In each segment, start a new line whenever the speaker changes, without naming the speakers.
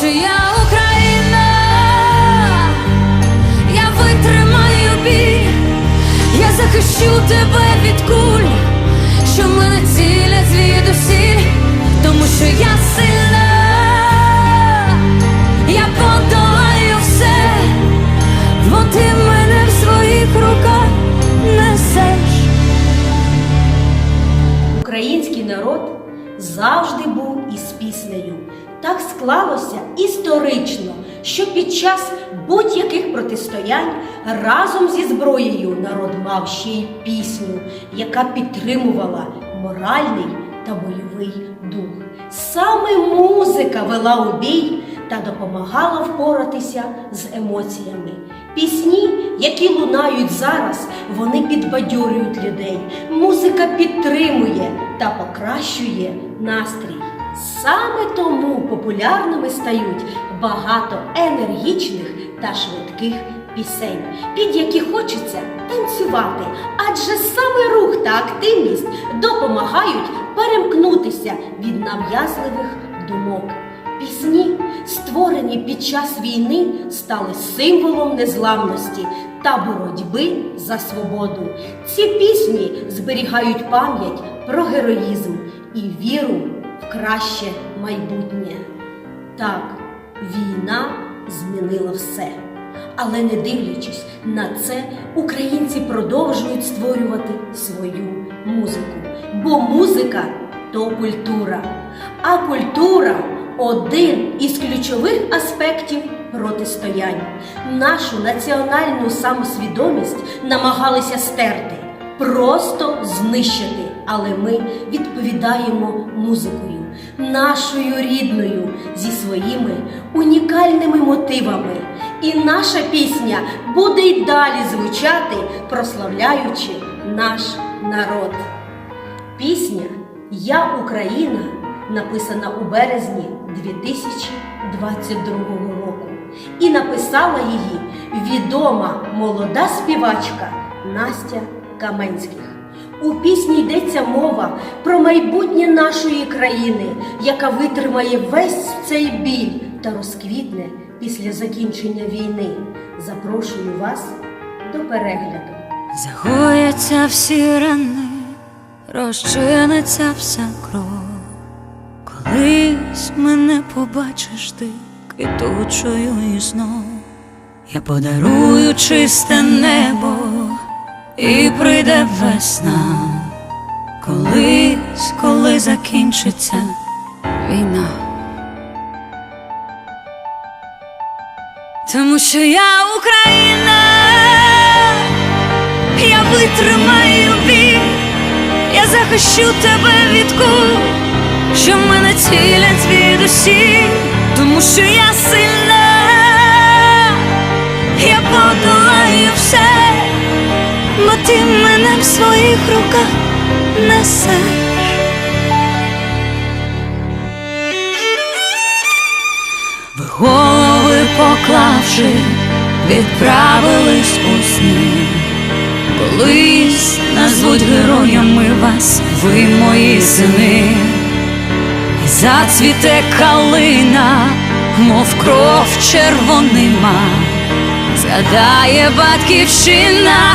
Чия Україна, я
витримаю бій, я захищу тебе від куль. Склалося історично, що під час будь-яких протистоянь разом зі зброєю народ мав ще й пісню, яка підтримувала моральний та бойовий дух. Саме музика вела у бій та допомагала впоратися з емоціями. Пісні, які лунають зараз, вони підбадьорюють людей. Музика підтримує та покращує настрій. Саме тому популярними стають багато енергічних та швидких пісень, під які хочеться танцювати, адже саме рух та активність допомагають перемкнутися від нав'язливих думок. Пісні, створені під час війни, стали символом незламності та боротьби за свободу. Ці пісні зберігають пам'ять про героїзм і віру краще майбутнє. Так, війна змінила все. Але не дивлячись на це, українці продовжують створювати свою музику. Бо музика то культура. А культура один із ключових аспектів протистоянь. Нашу національну самосвідомість намагалися стерти, просто знищити. Але ми відповідаємо музикою, нашою рідною, зі своїми унікальними мотивами. І наша пісня буде й далі звучати, прославляючи наш народ. Пісня Я Україна написана у березні 2022 року. І написала її відома молода співачка Настя Каменських. У пісні йдеться мова про майбутнє нашої країни, яка витримає весь цей біль та розквітне після закінчення війни. Запрошую вас до перегляду.
Загояться всі рани, розчиниться вся кров. Колись мене побачиш ти квітучою і знов. Я подарую чисте небо і прийде весна. Колись, коли закінчиться війна. Тому що я Україна, я витримаю біль, я захищу тебе від куль, що мене цілять звідусіль, тому що я сильна, я подолаю все, ти мене в своїх руках несеш. Ви голови поклавши, відправились у сни. Колись назвуть героями вас, ви мої сини, і зацвіте калина, мов кров червонима, згадає батьківщина,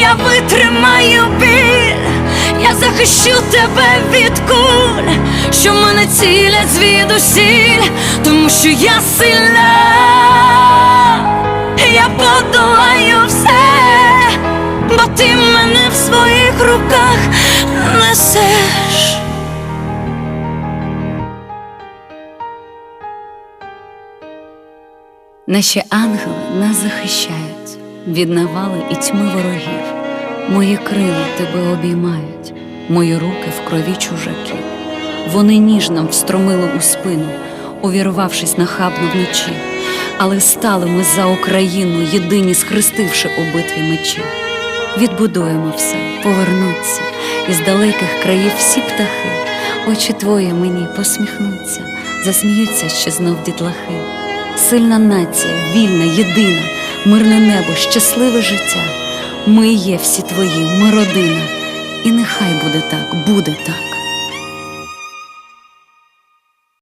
я витримаю біль. Я захищу тебе від куль, що мене цілять звідусіль, тому що я сильна, я подолаю все, бо ти мене в своїх руках несеш. Наші ангели нас захищають від навали і тьми ворогів. Мої крила тебе обіймають, мої руки в крові чужаків. Вони ніжно встромили у спину, увірвавшись нахабно вночі, але стали ми за Україну, єдині схрестивши у битві мечі. відбудуємо все, повернуться, із далеких країв всі птахи, очі твої мені посміхнуться, засміються ще знов дітлахи. Сильна нація, вільна, єдина, мирне небо, щасливе життя. Ми є всі твої, ми родина, і нехай буде так, буде так.